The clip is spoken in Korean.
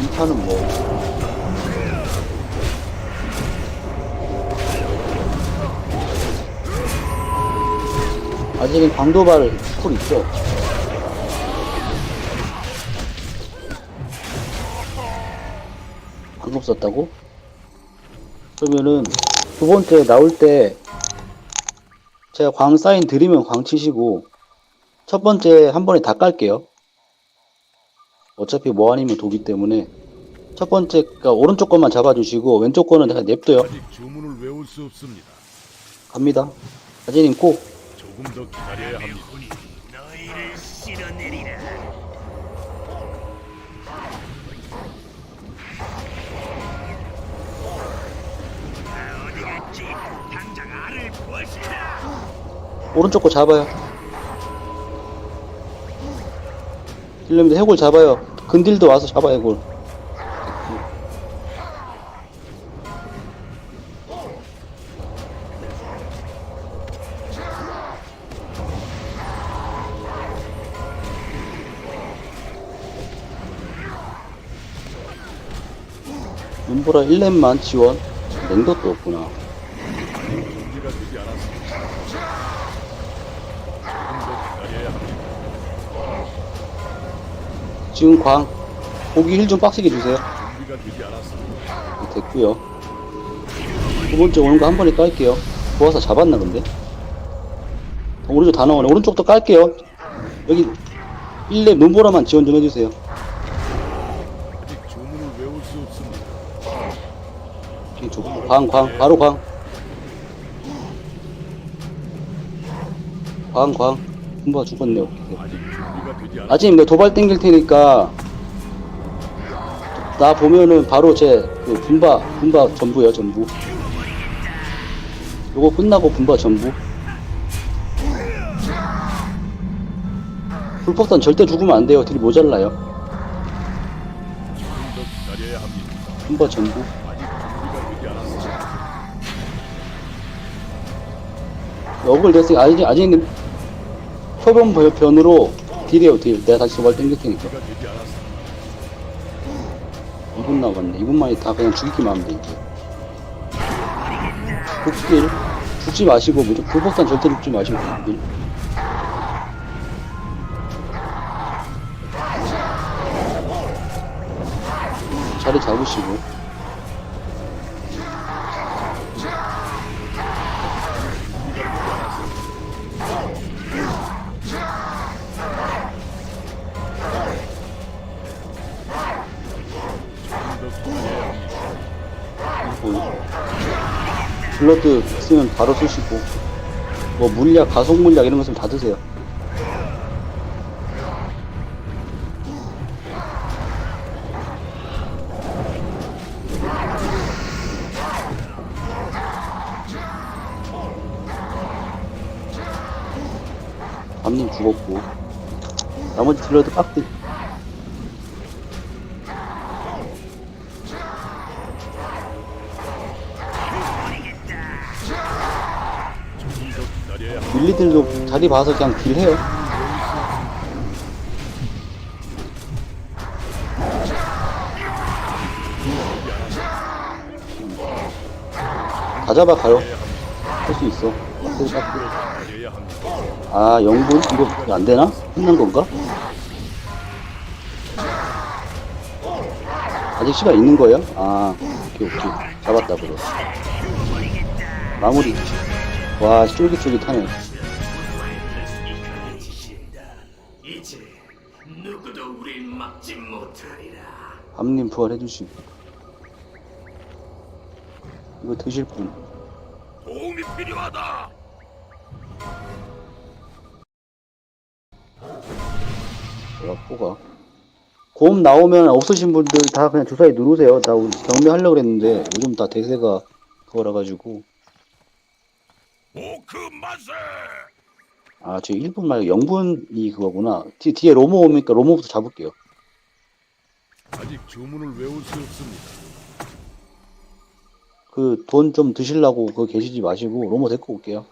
이 판은 뭐 아직은 광도발 쿨 있죠 방금 썼다고? 그러면은 두 번째 나올 때 제가 광 사인 드리면 광 치시고 첫 번째 한 번에 다 깔게요. 어차피 뭐 아니면 도기 때문에 첫 번째 가 오른쪽 것만 잡아주시고 왼쪽 거는 제가 냅둬요. 아직 주문을 외울 수 없습니다. 갑니다. 아재님 고. 조금 더 기다려야 합니다. 너희를 쓸어내리라. 아, 어디 갔지? 당장 알을 부어시라. 오른쪽 거 잡아요. 딜러미도 해골 잡아요. 근딜도 와서 잡아요 해골. 눈보라 1렙만 지원. 냉도도 없구나. 지금 광 고기 힐 좀 빡세게 주세요. 됐고요. 두 번째 오는 거 한 번에 깔게요. 도와서 잡았나 근데? 오른쪽 다 나오네. 오른쪽도 깔게요. 여기 1렙 눈보라만 지원 좀 해주세요. 광, 광, 바로 광. 광, 광. 눈보라 죽었네. 오케이. 아직 내가 도발 땡길 테니까 나 보면은 바로 제그 분바 분바 전부요 전부 요거 끝나고 분바 전부 불폭탄 절대 죽으면 안 돼요 딜이 모자라요. 분바 전부. 역을 냈으니 아직 아직은 표본 변으로 딜해요 딜. 내가 다시 도발 땡길 테니까. 준비가 되지 않았습니다. 2분 남았네. 2분만에 다 그냥 죽이기만 하면 돼 이제 극딜. 죽지 마시고 무조건 불폭탄 절대 죽지 마시고 극딜. 자리 잡으시고 합니다. 그리고 블러드 쓰면 바로 쓰시고 뭐 물약 가속 물약 이런 거 있으면 다 드세요 밤님 죽었고 나머지 딜러드 빡들 밀리들도 자리 봐서 그냥 딜해요. 다 잡아가요. 할 수 있어. 아, 영분? 이거 안 되나? 끝난 건가? 아직 시간 있는 거예요? 아, 오케이, 오케이. 잡았다, 그래. 마무리. 와, 쫄깃쫄깃하네. 이제 누구도 우릴 막지 못하리라. 밤님 부활해주시고. 이거 드실 분. 도움이 필요하다. 뭐야, 뭐가. 곰 나오면 없으신 분들 다 그냥 주사위 누르세요. 나 오늘 경매하려고 그랬는데 요즘 다 대세가 그거라 가지고. 오크 맛에. 아, 저 1분 말고 0분이 그거구나. 뒤, 뒤에 로모 오니까 로모부터 잡을게요. 아직 주문을 외울 수 없습니다. 그 돈 좀 드시려고 그거 계시지 마시고 로모 데리고 올게요.